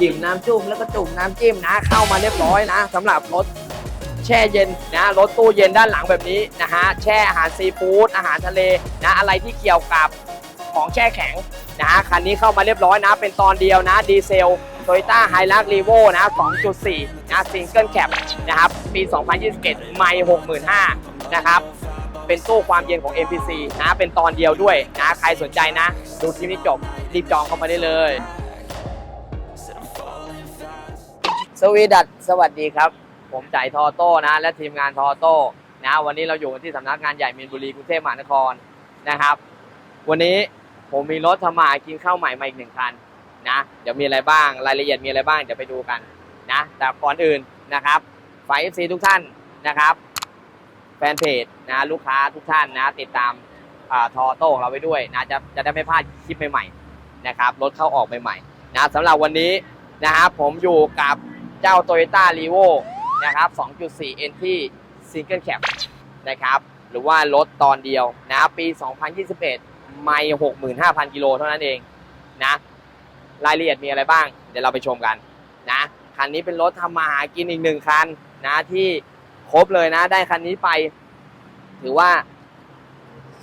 จิ้มน้ำจุ่มแล้วก็จุ่มน้ำจิ้มนะ เข้ามาเรียบร้อยนะสำหรับรถแช่เย็นนะรถตู้เย็นด้านหลังแบบนี้นะฮะแช่อาหารซีฟู้ดอาหารทะเลนะอะไรที่เกี่ยวกับของแช่แข็งนะฮะคันนี้เข้ามาเรียบร้อยนะ เป็นตอนเดียวนะดีเซลโตโยต้าไฮรักรีโวนะ 2.4 นะซิงเกิลแคปนะครับ ปี 2021 ไม่65,000นะครับ เป็นตู้ความเย็นของ MPC นะ เป็นตอนเดียวด้วยนะ ใครสนใจนะ ดูคลิปนี้จบ รีบจองเข้ามาได้เลย สวีดัตสวัสดีครับ ผมจ่ายทอโต้นะ และทีมงานทอโต้นะ วันนี้เราอยู่กันที่สำนักงานใหญ่มีนบุรีกรุงเทพมหานครนะครับ วันนี้ผมมีรถทำมากินข้าวใหม่มาอีกหนึ่งคันนะเดี๋ยวมีอะไรบ้างรายละเอียดมีอะไรบ้างเดี๋ยวไปดูกันนะแต่ก่อนอื่นนะครับฝ่าย FC ทุกท่านนะครับ แฟนเพจนะลูกค้าทุกท่านนะ ติดตามอทอโต้ของเราไปด้วยนะจะจะได้ไม่พลาดคลิปใหม่ๆนะครับรถเข้าออกใหม่ๆนะสำหรับวันนี้นะครับผมอยู่กับ เจ้า Toyota r e v o นะครับ 2.4 NT Single Cab นะครับ หรือว่ารถตอนเดียวนะปี 2021 ไม่ 65,000 กิโลเท่านั้นเองนะ รายละเอียดมีอะไรบ้าง เดี๋ยวเราไปชมกันนะ คันนี้เป็นรถทำมาหากินอีกหนึ่งคันนะที่ครบเลยนะ ได้คันนี้ไป ถือว่า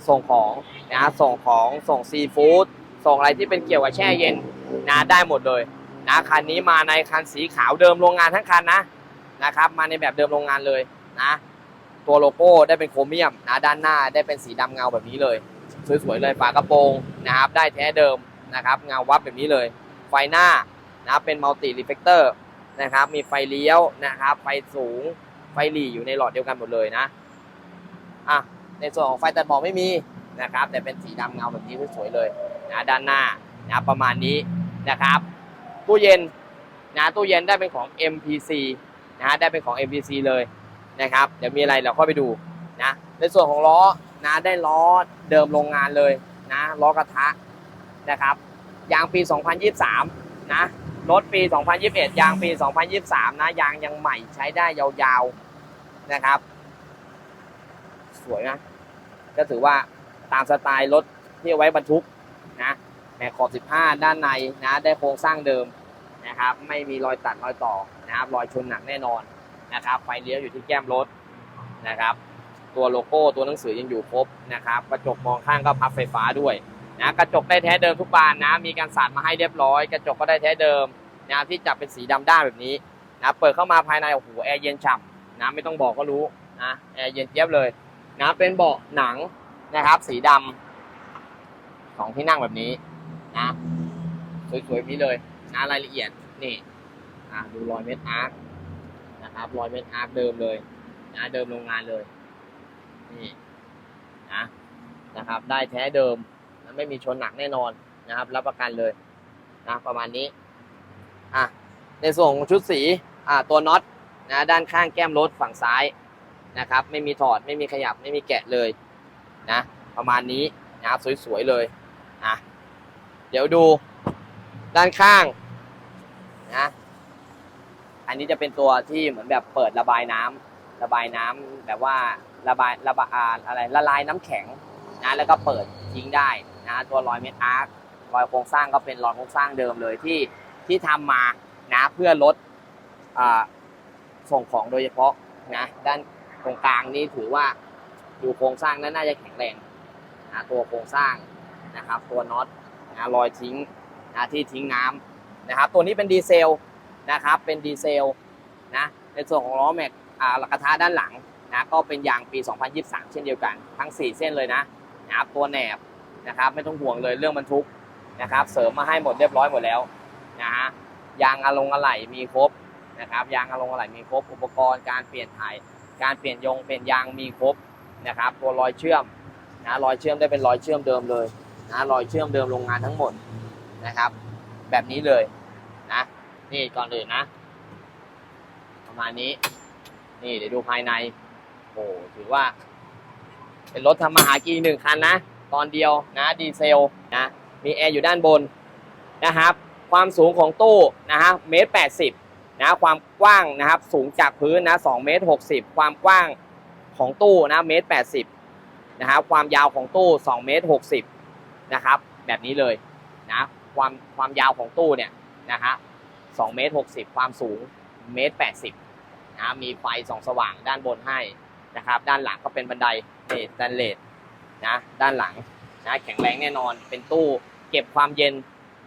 ส่งของนะส่งของส่งซีฟู้ดส่งอะไรที่เป็นเกี่ยวกับแช่เย็นนะได้หมดเลย นะคันนี้มาในคันสีขาวเดิมโรงงานทั้งคันนะนะครับ มาในแบบเดิมโรงงานเลยนะ ตัวโลโก้ได้เป็นโครเมียมนะด้านหน้าได้เป็นสีดำเงาแบบนี้เลย สวยๆเลยฝากระโปรงนะครับ ได้แท้เดิมนะครับ เงาวับแบบนี้เลย ไฟหน้านะเป็นมัลติรีเฟกเตอร์นะครับ มีไฟเลี้ยวนะครับ ไฟสูงไฟหลีอยู่ในหลอดเดียวกันหมดเลยนะอะในส่วนของไฟตัดหมอกไม่มีนะครับ แต่เป็นสีดำเงาแบบนี้สวยๆเลยนะด้านหน้านะประมาณนี้นะครับ ตู้เย็นนะตู้เย็นได้เป็นของ MPC นะได้เป็นของ MPC เลยนะครับเดี๋ยวมีอะไรเราเข้าไปดูนะในส่วนของล้อนะได้ล้อเดิมโรงงานเลยนะล้อกระทะนะครับยางปี 2023 นะรถปี 2021 ยางปี 2023 นะยางยังใหม่ใช้ได้ยาวๆนะครับ สวยนะก็ถือว่าตามสไตล์รถที่เอาไว้บรรทุกนะ แมกขอบ 15 ด้านในนะ ได้โครงสร้างเดิมนะครับ ไม่มีรอยตัดรอยต่อนะครับ รอยชนหนักแน่นอนนะครับ ไฟเลี้ยวอยู่ที่แก้มรถนะครับ ตัวโลโก้ตัวหนังสือยังอยู่ครบนะครับ กระจกมองข้างก็พับไฟฟ้าด้วยนะกระจกได้แท้เดิมทุกบานนะ มีการสาดมาให้เรียบร้อย กระจกก็ได้แท้เดิมนะที่จับเป็นสีดำด้านแบบนี้นะเปิดเข้ามาภายในโอ้โหแอร์เย็นฉ่ำนะไม่ต้องบอกก็รู้นะแอร์เย็นเจี๊ยบเลยนะเป็นเบาะหนังนะครับ สีดำสองที่นั่งแบบนี้ นะสวยๆนี้เลยนะรายละเอียดนี่อะดูรอยเม็ดอาร์คนะครับรอยเม็ดอาร์คเดิมเลยนะเดิมโรงงานเลยนี่นะนะครับ ได้แท้เดิมนะไม่มีชนหนักแน่นอนนะครับ รับประกันเลยนะประมาณนี้อะในส่วนของชุดสีอ่าตัวน็อตนะด้านข้างแก้มรถฝั่งซ้ายนะครับ ไม่มีถอดไม่มีขยับไม่มีแกะเลยนะ ประมาณนี้นะครับสวยๆเลย เดี๋ยวดูด้านข้างนะอันนี้จะเป็นตัวที่เหมือนแบบเปิดระบายน้ำระบายน้ำแบบว่าระบายระบายอะไรละลายน้ำแข็งนะแล้วก็เปิดทิ้งได้นะตัวรอยเม็ดอาร์ครอยโครงสร้างก็เป็นรอยโครงสร้างเดิมเลยที่ที่ทำมานะเพื่อลดอ่าส่งของโดยเฉพาะนะด้านตรงกลางนี่ถือว่าดูโครงสร้างนั้นน่าจะแข็งแรงนะตัวโครงสร้างนะครับตัวน็อต นะรอยทิ้งนะที่ทิ้งน้ำนะครับ ตัวนี้เป็นดีเซลนะครับ เป็นดีเซลนะในส่วนของล้อแม็กอ่ากระทะด้านหลังนะก็เป็นยางปี 2023 เช่นเดียวกัน ทั้ง 4 เส้นเลยนะนะครับตัวแหนบนะครับไม่ต้องห่วงเลยเรื่องบรรทุกนะครับ เสริมมาให้หมดเรียบร้อยหมดแล้วนะฮะยางอะลงอะไหล่มีครบนะครับยางอะลงอะไหล่มีครบ อุปกรณ์การเปลี่ยนถ่ายการเปลี่ยนยงเปลี่ยนยางมีครบนะครับตัวรอยเชื่อมนะรอยเชื่อมได้เป็นรอยเชื่อมเดิมเลย นะรอยเชื่อมเดิมโรงงานทั้งหมดนะครับ แบบนี้เลยนะนี่ก่อนอื่นนะ ประมาณนี้ นี่เดี๋ยวดูภายใน โอ้ถือว่า เป็นรถทำมาหากินหนึ่งคันนะ ตอนเดียวนะดีเซลนะมีแอร์อยู่ด้านบนนะครับ ความสูงของตู้นะฮะเมตรแปดสิบนะความกว้างนะครับสูงจากพื้นนะสองเมตรหกสิบความกว้างของตู้นะเมตรแปดสิบนะครับความยาวของตู้สองเมตรหกสิบ นะครับ แบบนี้เลยนะความความยาวของตู้เนี่ยนะฮะ2เมตร60ความสูงเมตร80นะมีไฟส่องสว่างด้านบนให้นะครับ ด้านหลังก็เป็นบันไดเนสแตนเลสนะด้านหลังนะแข็งแรงแน่นอนเป็นตู้เก็บความเย็น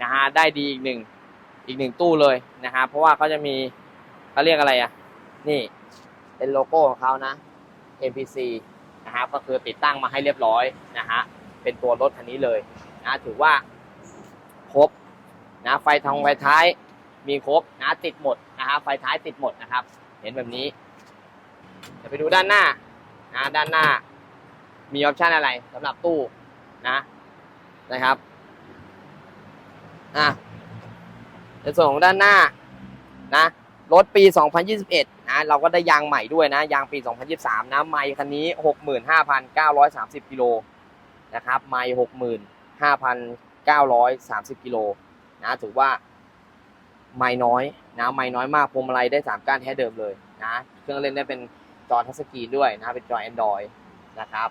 นะฮะได้ดีอีกหนึ่งอีกหนึ่งตู้เลยนะครับเพราะว่าเขาจะมีเขาเรียกอะไรอะนี่เป็นโลโก้ของเขานะ MPC นะครับก็คือติดตั้งมาให้เรียบร้อยนะฮะ เป็นตัวรถคันนี้เลยนะถือว่าครบนะไฟทองไฟท้ายมีครบนะติดหมดนะฮะไฟท้ายติดหมดนะครับ เห็นแบบนี้เดี๋ยวไปดูด้านหน้านะด้านหน้า มีออปชันอะไรสำหรับตู้นะนะครับอะในส่วนของด้านหน้านะรถปี 2021 นะ เราก็ได้ยางใหม่ด้วยนะ ยางปี 2023 นะ ไมค์คันนี้ 65,930 กิโล นะครับไมค์65,930กิโลนะถือว่าไมค์น้อยนะไมค์น้อยมากพวงมาลัยได้3ก้านแท้เดิมเลยนะเครื่องเล่นได้เป็นจอทัชสกรีนด้วยนะเป็นจอ Android นะครับ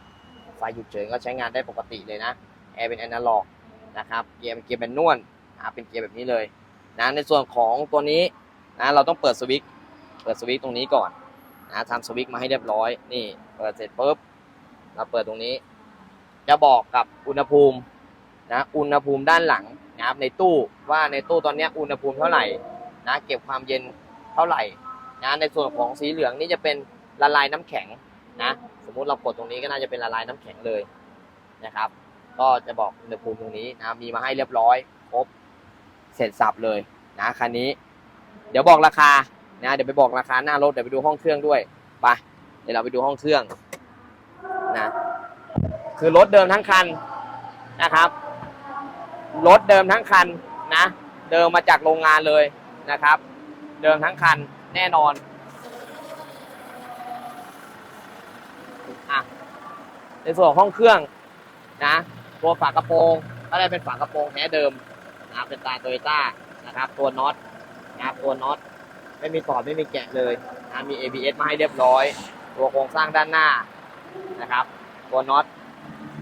ไฟหยุดเฉยก็ใช้งานได้ปกติเลยนะแอร์เป็นแอนาล็อกนะครับเกียร์เป็นเกียร์แมนนวลนะเป็นเกียร์แบบนี้เลยนะในส่วนของตัวนี้นะเราต้องเปิดสวิตช์เปิดสวิตช์ตรงนี้ก่อนนะทำสวิตช์มาให้เรียบร้อยนี่เปิดเสร็จปุ๊บเราเปิดตรงนี้ จะบอกกับอุณหภูมินะอุณหภูมิด้านหลังนะครับในตู้ว่าในตู้ตอนนี้อุณหภูมิเท่าไหร่นะเก็บความเย็นเท่าไหร่นะในส่วนของสีเหลืองนี่จะเป็นละลายน้ำแข็งนะสมมุติเรากดตรงนี้ก็น่าจะเป็นละลายน้ำแข็งเลยนะครับ ก็จะบอกอุณหภูมิตรงนี้นะมีมาให้เรียบร้อยครบเสร็จสับเลยนะคันนี้ เดี๋ยวบอกราคานะเดี๋ยวไปบอกราคาหน้ารถเดี๋ยวไปดูห้องเครื่องด้วยไปเดี๋ยวเราไปดูห้องเครื่องนะ คือรถเดิมทั้งคันนะครับรถเดิมทั้งคันนะ เดิมมาจากโรงงานเลยนะครับ เดิมทั้งคันแน่นอนอะในส่วนของห้องเครื่องนะ ตัวฝากระโปรงก็ได้เป็นฝากระโปรงแท้เดิมนะเป็นตาโตโยต้านะครับ ตัวน็อตนะครับตัวน็อตไม่มีถอดไม่มีแกะเลยนะมี ABS มาให้เรียบร้อย ตัวโครงสร้างด้านหน้านะครับ ตัวน็อต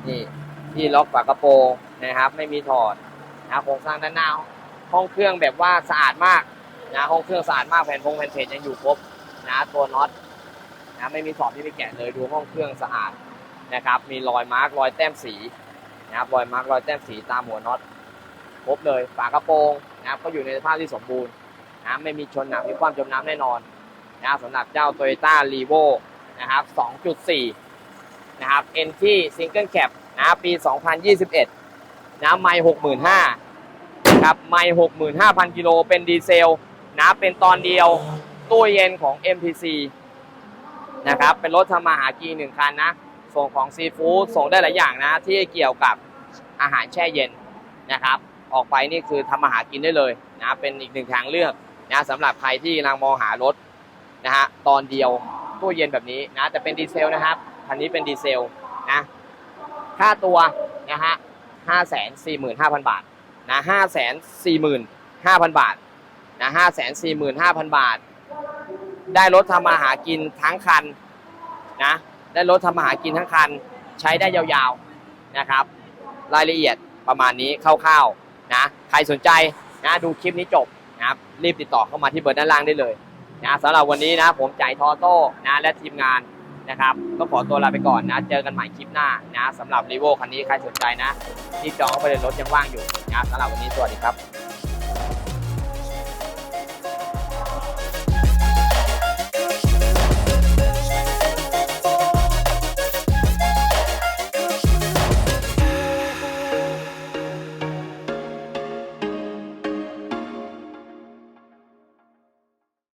นี่ที่ล็อกฝากระโปรงนะครับ ไม่มีถอดนะโครงสร้างด้านหน้า ห้องเครื่องแบบว่าสะอาดมากนะห้องเครื่องสะอาดมากแผ่นพงแผ่นเพจยังอยู่ครบนะตัวน็อตนะไม่มีถอดไม่มีแกะเลยดูห้องเครื่องสะอาดนะครับ มีรอยมาร์กรอยแต้มสีนะครับรอยมาร์กรอยแต้มสีตามหัวน็อตครบเลยฝากระโปรงนะครับก็อยู่ในสภาพที่สมบูรณ์นะไม่มีชนหนักมีความจมน้ำแน่นอนนะสำหรับเจ้า Toyota r e v o นะครับ 2.4 นะครับ NT Single Cap นะปี 2021 นะไม่65,000นะครับไม่65,000กิโลเป็นดีเซลนะเป็นตอนเดียวตู้เย็นของ MPC นะครับ เป็นรถทำมาหากินหนึ่งคันนะ ส่งของซีฟู้ดส่งได้หลายอย่างนะ ที่เกี่ยวกับอาหารแช่เย็นนะครับ ออกไปนี่คือทำมาหากินได้เลยนะเป็นอีกหนึ่งทางเลือกนะสำหรับใครที่กำลังมองหารถนะฮะตอนเดียวตู้เย็นแบบนี้นะแต่เป็นดีเซลนะครับ คันนี้เป็นดีเซลนะค่าตัวนะฮะห้าแสนสี่หมื่นห้าพันบาทนะห้าแสนสี่หมื่นห้าพันบาทนะห้าแสนสี่หมื่นห้าพันบาท ได้รถทำมาหากินทั้งคันนะได้รถทำมาหากินทั้งคันใช้ได้ยาวๆนะครับ รายละเอียดประมาณนี้คร่าวๆนะใครสนใจนะดูคลิปนี้จบนะครับรีบติดต่อเข้ามาที่เบอร์ด้านล่างได้เลยนะสำหรับวันนี้นะผมจ่ายทอโต้นะและทีมงาน นะครับก็ขอตัวลาไปก่อนนะ เจอกันใหม่คลิปหน้านะสำหรับรีโวคันนี้ใครสนใจนะที่จองเข้าไปในรถยังว่างอยู่นะสำหรับวันนี้สวัสดีครับ